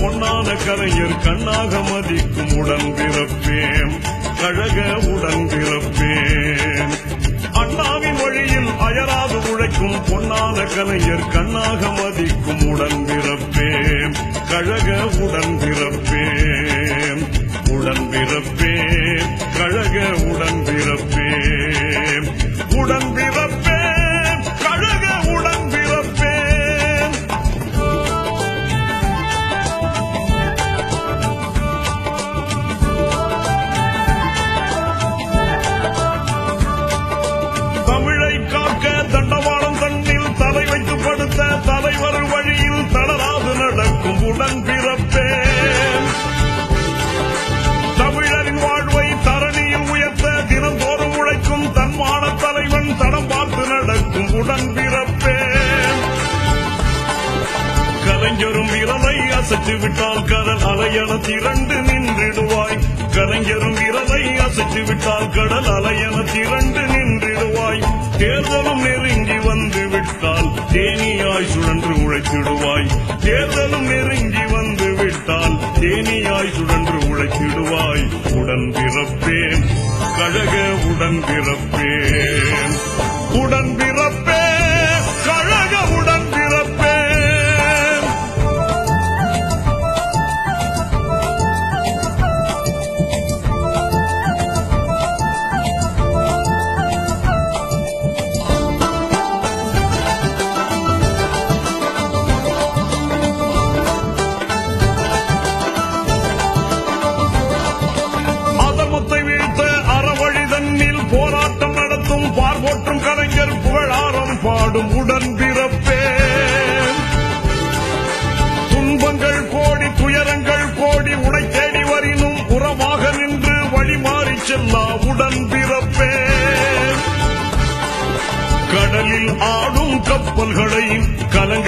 பொன்னான கலைஞர் கண்ணாக மதிக்கும் உடன்பிறப்பேன் கழக உடன் பிறப்பேன். வழியில் அயராது உழைக்கும் பொன்னான கலைஞர் கண்ணாக மதிக்கும் உடன்பிறப்பேன் கழக உடன்பிறப்பேன் உடன்பிறப்பேன் அசைத்து விட்டால் கடல் அலையன திரண்டு நின்றிடுவாய். கலைஞரும் இரவை அசைத்து விட்டால் கடல் அலையன திரண்டு நின்றிடுவாய். தேர்தலும் நெருங்கி வந்து விட்டால் தேனியாய் சுழன்று உழைத்திடுவாய் தேர்தலும் நெருங்கி வந்து விட்டால் தேனியாய் சுழன்று உழைத்திடுவாய் உடன் பிறப்பேன். கழக உடன் பிறப்பேன். பாடும் உடன் பிறப்பேன் துன்பங்கள் கோடி துயரங்கள் கோடி உடை தேடி வரினும் உரமாக நின்று வழி மாறி செல்லா உடன் பிறப்பேன் கடலில் ஆடும் கப்பல்களை கலங்க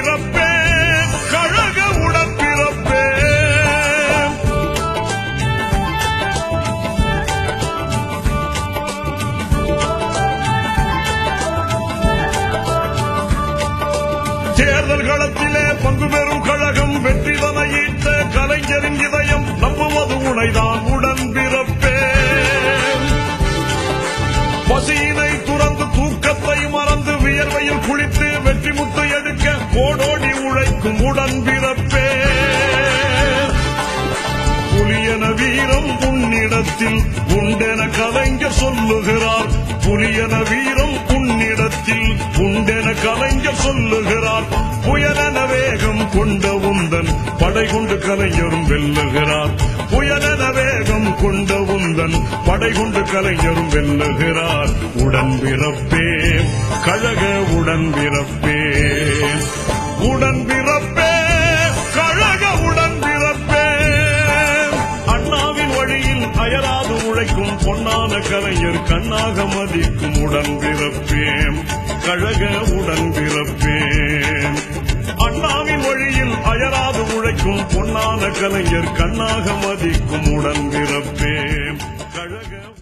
தேர்தல் களத்திலே பங்கு பெறும் கழகம் வெற்றி ஈட்ட கலைஞரின் இதயம் நம்புவது உனைதான் உடன் பிறப்பே. பசியினை துறந்து தூக்கத்தை மறந்து வியர்வையில் குளித்து வெற்றி முத்து எடுக்க கோடோடி உழைக்கும் உடன் பிறப்பே. புலியன வீரம் உன்னிடத்தில் உண்டென கலைஞர் சொல்லுகிறார். புலியன வீரம் உன்னிடத்தில் உண்டென கலைஞர் சொல்லுகிறார். கொண்டு கலைஞரும் வெல்லுகிறார். புயலன வேகம் கொண்ட உந்தன் படை கொண்டு கலைஞரும் வெல்லுகிறார். உடன் பிறப்பே கழக உடன் பிறப்பே. உடன் பிறப்பே கழக உடன் பிறப்பே. அண்ணாவின் வழியில் அயராது உழைக்கும் பொன்னான கலைஞர் கண்ணாக மதிக்கும் உடன் பிறப்பேன். கழக உடன் பிறப்பேன். உழைக்கும் பொன்னான கலைஞர் கண்ணாக மதிக்கும் உடன் பிறப்பே கழக